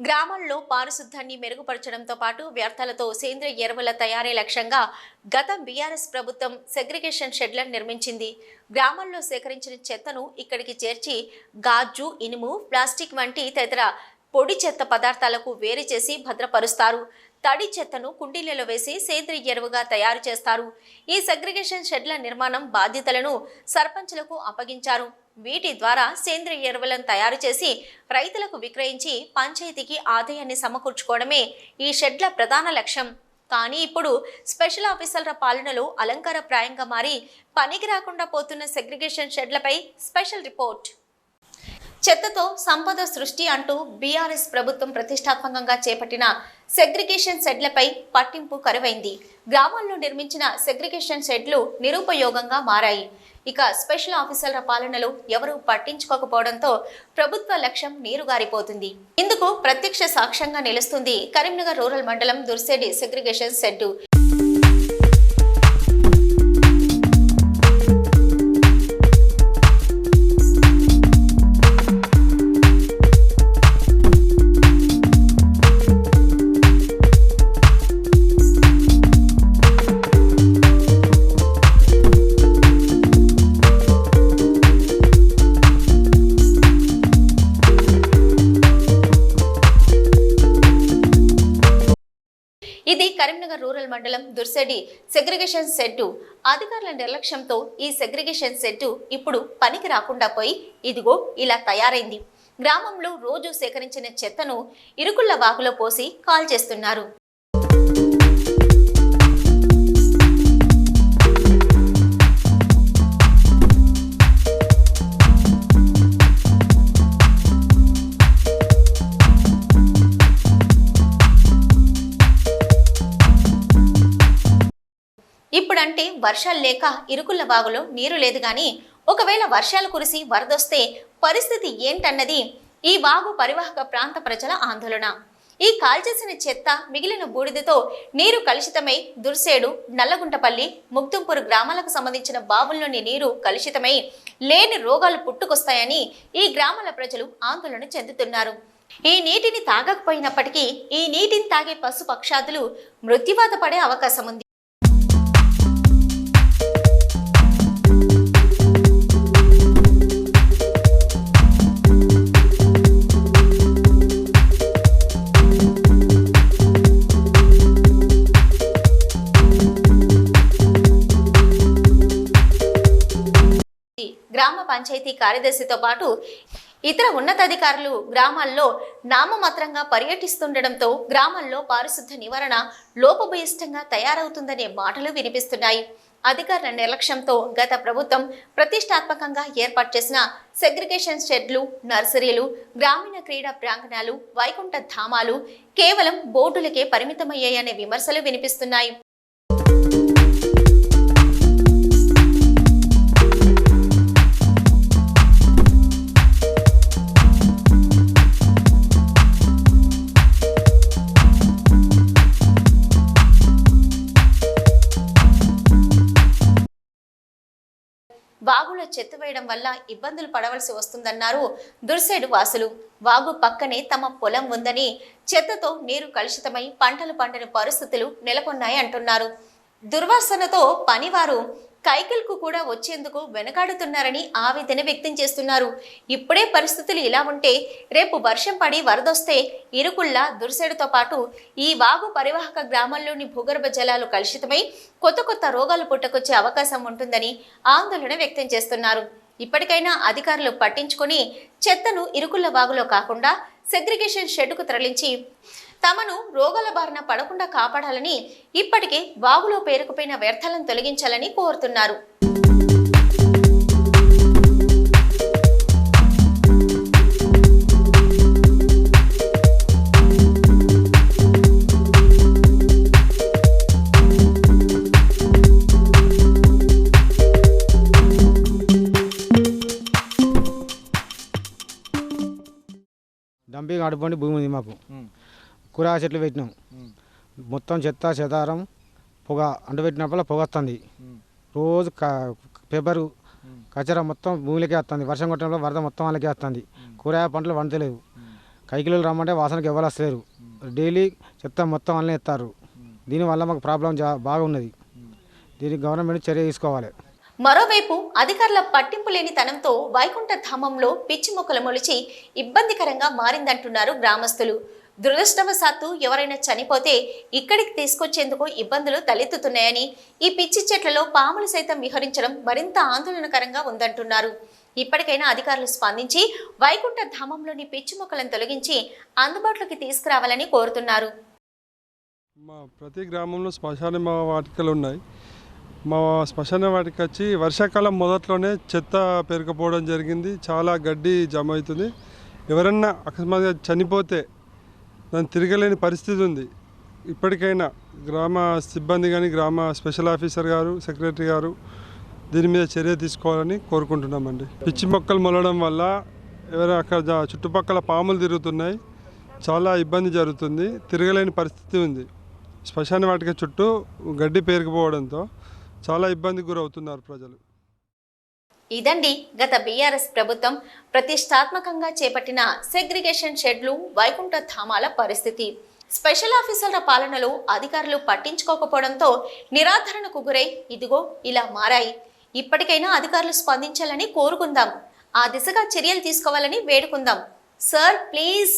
గ్రామాల్లో పారిశుద్ధ్యాన్ని మెరుగుపరచడంతో పాటు వ్యర్థాలతో సేంద్రియ ఎరువుల తయారీ లక్ష్యంగా గత బీఆర్ఎస్ ప్రభుత్వం సెగ్రిగేషన్ షెడ్లను నిర్మించింది. గ్రామాల్లో సేకరించిన చెత్తను ఇక్కడికి చేర్చి గాజు ఇనుము ప్లాస్టిక్ వంటి తదితర పొడి చెత్త పదార్థాలకు వేరు చేసి భద్రపరుస్తారు. తడి చెత్తను కుండీలలో వేసి సేంద్రియ ఎరువుగా తయారు చేస్తారు. ఈ సెగ్రిగేషన్ షెడ్ల నిర్మాణం బాధ్యతలను సర్పంచులకు అప్పగించారు. వీటి ద్వారా సేంద్రియ ఎరువులను తయారు చేసి రైతులకు విక్రయించి పంచాయతీకి ఆదాయాన్ని సమకూర్చుకోవడమే ఈ షెడ్ల ప్రధాన లక్ష్యం. కానీ ఇప్పుడు స్పెషల్ ఆఫీసర్ల పాలనలో అలంకారప్రాయంగా మారి పనికి రాకుండా పోతున్న సెగ్రిగేషన్ షెడ్లపై స్పెషల్ రిపోర్ట్. చెత్తతో సంపద సృష్టి అంటూ బీఆర్ఎస్ ప్రభుత్వం ప్రతిష్టాత్మకంగా చేపట్టిన సెగ్రిగేషన్ షెడ్లపై పట్టింపు కరువైంది. గ్రామాల్లో నిర్మించిన సెగ్రిగేషన్ షెడ్లు నిరుపయోగంగా మారాయి. ఇక స్పెషల్ ఆఫీసర్ల పాలనలో ఎవరూ పట్టించుకోకపోవడంతో ప్రభుత్వ లక్ష్యం నీరుగారిపోతుంది. ఇందుకు ప్రత్యక్ష సాక్ష్యంగా నిలుస్తుంది కరీంనగర్ రూరల్ మండలం Dursedi segregation shed. Karimnagar rural మండలం దుర్సెడి సెగ్రిగేషన్ సెట్టు. అధికారుల నిర్లక్ష్యంతో ఈ సెగ్రిగేషన్ సెట్టు ఇప్పుడు పనికి రాకుండా పోయి ఇదిగో ఇలా తయారైంది. గ్రామంలో రోజు సేకరించిన చెత్తను ఇరుకుళ్ళ వాగులో పోసి కాల్ చేస్తున్నారు ఇప్పుడంటే వర్షాలు లేక ఇరుకుల బాగులో నీరు లేదు కానీ ఒకవేళ వర్షాలు కురిసి వరదొస్తే పరిస్థితి ఏంటన్నది ఈ వాగు పరివాహక ప్రాంత ప్రజల ఆందోళన. ఈ కాల్చేసిన చెత్త మిగిలిన బూడిదతో నీరు కలుషితమై దుర్సేడు నల్లగుంటపల్లి ముక్తుంపూరు గ్రామాలకు సంబంధించిన బావుల్లోని నీరు కలుషితమై లేని రోగాలు పుట్టుకొస్తాయని ఈ గ్రామాల ప్రజలు ఆందోళన చెందుతున్నారు. ఈ నీటిని తాగకపోయినప్పటికీ ఈ నీటిని తాగే పశు పక్షాదులు మృత్యువాత పడే అవకాశం ఉంది గ్రామ పంచాయతీ కార్యదర్శితో పాటు ఇతర ఉన్నతాధికారులు గ్రామాల్లో నామమాత్రంగా పర్యటిస్తుండటంతో గ్రామాల్లో పారిశుద్ధ నివారణ లోపభూయిష్టంగా తయారవుతుందనే మాటలు వినిపిస్తున్నాయి. అధికారుల నిర్లక్ష్యంతో గత ప్రభుత్వం ప్రతిష్టాత్మకంగా ఏర్పాటు చేసిన సెగ్రిగేషన్ షెడ్లు నర్సరీలు గ్రామీణ క్రీడా ప్రాంగణాలు వైకుంఠ ధామాలు కేవలం బోర్డులకే పరిమితమయ్యాయనే విమర్శలు వినిపిస్తున్నాయి. చెత్త వేయడం వల్ల ఇబ్బందులు పడవలసి వస్తుందన్నారు దుర్సేడు వాసులు. వాగు పక్కనే తమ పొలం ఉందని చెత్తతో నీరు కలుషితమై పంటలు పండని పరిస్థితులు నెలకొన్నాయి అంటున్నారు దుర్వాసనతో పనివారు కైకిల్కు కూడా వచ్చేందుకు వెనకాడుతున్నారని ఆవేదన వ్యక్తం చేస్తున్నారు. ఇప్పుడే పరిస్థితులు ఇలా ఉంటే రేపు వర్షం పడి వరదొస్తే ఇరుకుళ్ళ దుర్సెడతో పాటు ఈ వాగు పరివాహక గ్రామంలోని భూగర్భ జలాలు కలుషితమై కొత్త కొత్త రోగాలు పుట్టకొచ్చే అవకాశం ఉంటుందని ఆందోళన వ్యక్తం చేస్తున్నారు. ఇప్పటికైనా అధికారులు పట్టించుకొని చెత్తను ఇరుకుళ్ళ వాగులో కాకుండా సెగ్రిగేషన్ షెడ్డుకు తరలించి తమను రోగాల బారిన పడకుండా కాపాడాలని ఇప్పటికే వాగులో పేరుకుపోయిన వ్యర్థాలను తొలగించాలని కోరుతున్నారు. డంపింగ్ అడుపుండి భూమి ఉంది మాకు. కూరగాయ చెట్లు పెట్టినాం. మొత్తం చెత్త చెదారం పొగ అంటబెట్టినప్పుడు పొగ వస్తుంది. రోజు క- పేపరు కచరా మొత్తం భూమిలోకి వస్తుంది. వర్షం కొట్టడంలో వరద మొత్తం వాళ్ళకే వస్తుంది. కూరగాయ పంటలు వండలేవు కైకిలో రమ్మంటే వాసనకి ఎవరు వస్తలేరు. డైలీ చెత్త మొత్తం అన్నీ ఎత్తారు. దీనివల్ల మాకు ప్రాబ్లం జా బాగా ఉన్నది దీనికి గవర్నమెంట్ చర్య తీసుకోవాలి. మరోవైపు అధికారుల పట్టింపు లేని తనంతో వైకుంఠ ధామంలో పిచ్చి మొక్కలు మొలిచి ఇబ్బందికరంగా మారిందంటున్నారు గ్రామస్తులు. దురదృష్టవశాత్తు ఎవరైనా చనిపోతే ఇక్కడికి తీసుకొచ్చేందుకు ఇబ్బందులు తలెత్తుతున్నాయని ఈ పిచ్చి చెట్లలో పాములు సైతం విహరించడం మరింత ఆందోళనకరంగా ఉందంటున్నారు. ఇప్పటికైనా అధికారులు స్పందించి వైకుంఠ ధామంలోని పిచ్చి మొక్కలను తొలగించి అందుబాటులోకి తీసుకురావాలని కోరుతున్నారు. మా ప్రతి గ్రామంలో శ్మశాన వాటికలు ఉన్నాయి. మా శ్మశాన వాటికి వచ్చి వర్షాకాలం మొదట్లోనే చెత్త పెరగపోవడం జరిగింది. చాలా గడ్డి జమ అవుతుంది. ఎవరన్నా అకస్మాత్తుగా చనిపోతే దాన్ని తిరగలేని పరిస్థితి ఉంది. ఇప్పటికైనా గ్రామ సిబ్బంది కానీ గ్రామ స్పెషల్ ఆఫీసర్ గారు సెక్రటరీ గారు దీని మీద చర్య తీసుకోవాలని కోరుకుంటున్నామండి. పిచ్చి మొక్కలు మొలడం వల్ల ఎవరైనా అక్కడ చుట్టుపక్కల పాములు తిరుగుతున్నాయి. చాలా ఇబ్బంది జరుగుతుంది. తిరగలేని పరిస్థితి ఉంది. శ్మశాన వాటిక చుట్టూ గడ్డి పేరుకుపోవడంతో చాలా ఇబ్బందికి గురవుతున్నారు ప్రజలు. ఇదండి గత బీఆర్ఎస్ ప్రభుత్వం ప్రతిష్టాత్మకంగా చేపట్టిన సెగ్రిగేషన్ షెడ్లు వైకుంఠ ధామాల పరిస్థితి. స్పెషల్ ఆఫీసర్ల పాలనలో అధికారులు పట్టించుకోకపోవడంతో నిరాధరణకు గురై ఇదిగో ఇలా మారాయి. ఇప్పటికైనా అధికారులు స్పందించాలని కోరుకుందాం. ఆ దిశగా చర్యలు తీసుకోవాలని వేడుకుందాం. Sir please.